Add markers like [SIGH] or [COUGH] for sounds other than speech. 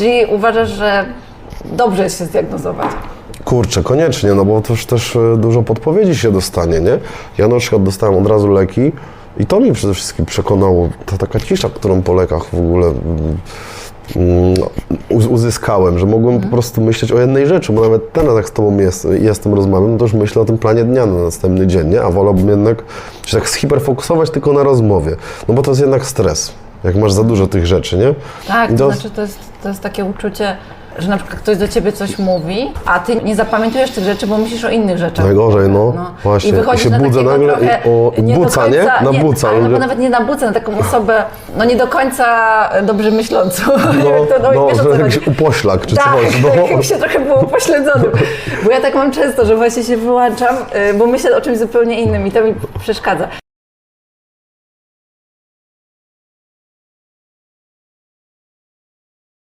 Czyli uważasz, że dobrze jest się zdiagnozować? Kurczę, koniecznie, no bo też, też dużo podpowiedzi się dostanie, nie? Ja na przykład dostałem od razu leki i to mnie przede wszystkim przekonało, ta taka cisza, którą po lekach w ogóle mm, mm, uz- uzyskałem, że mogłem po prostu myśleć o jednej rzeczy, bo nawet teraz jak z Tobą jest, jestem, rozmawiam, no to już myślę o tym planie dnia na następny dzień, nie? A wolałbym jednak się tak shiperfokusować tylko na rozmowie, no bo to jest jednak stres, jak masz za dużo tych rzeczy, nie? Tak, I to znaczy to jest, to jest takie uczucie, że na przykład ktoś do ciebie coś mówi, a ty nie zapamiętujesz tych rzeczy, bo myślisz o innych rzeczach. Najgorzej, no, właśnie. I wychodzisz I się na budzę nagle i o- nie buca, nie? końca- Na buca, Ale ludzie- no, nawet nie na buce, na taką osobę, no nie do końca dobrze myślącą. No, [LAUGHS] Jak to, no, wiesz, o co że jakiś chodzi. upoślak czy tak, coś, no. [LAUGHS] się trochę było pośledzonym. [LAUGHS] Bo ja tak mam często, że właśnie się wyłączam, y, bo myślę o czymś zupełnie innym i to mi przeszkadza.